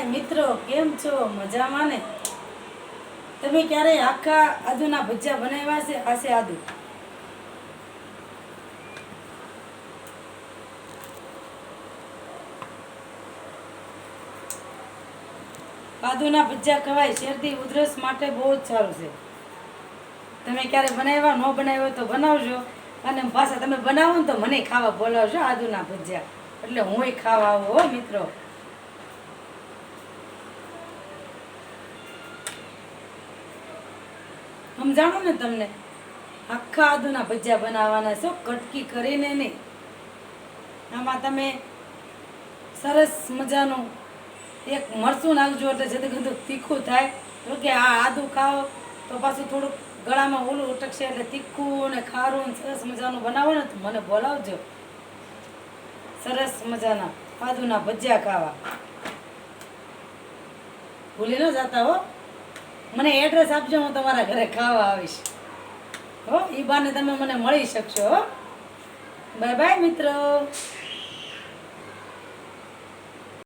ભાઈ મિત્રો, કેમ છો? મજામાં ને? તમે ક્યારેય આખા આદુના ભજીયા બનાવ્યા છે? આશે આદુ. આદુના ભજીયા ખવાય શેરદી ઉધરસ માટે બહુ જ સારું છે. તમે ક્યારે બનાવ્યા, ન બનાવ્યો તો બનાવજો. અને પાછા તમે બનાવો ને તો મને ખાવા બોલાવજો આદુના ભજીયા. એટલે હું ખાવા આવું હો, મિત્રો. સમજાણું ને તમને, આખા આદુના ભજીયા બનાવવાના છો, કટકી કરીને નહીં આમાં તમે સરસ મજાનું એક મરચું નાખજો એટલે જેથી બધું તીખું થાય. તો કે આ આદુ ખાઓ તો પાછું થોડુંક ગળામાં ઓલું ઉટકશે એટલે તીખું ને ખારું ને સરસ મજાનું બનાવો ને તો મને બોલાવજો. સરસ મજાના આદુના ભજીયા ખાવા. ભૂલી ન જતા હો. મને એડ્રેસ આપજો, હું તમારા ઘરે ખાવા આવીશ. હો એ બાને તમે મને મળી શકશો, હો. બાય બાય મિત્રો.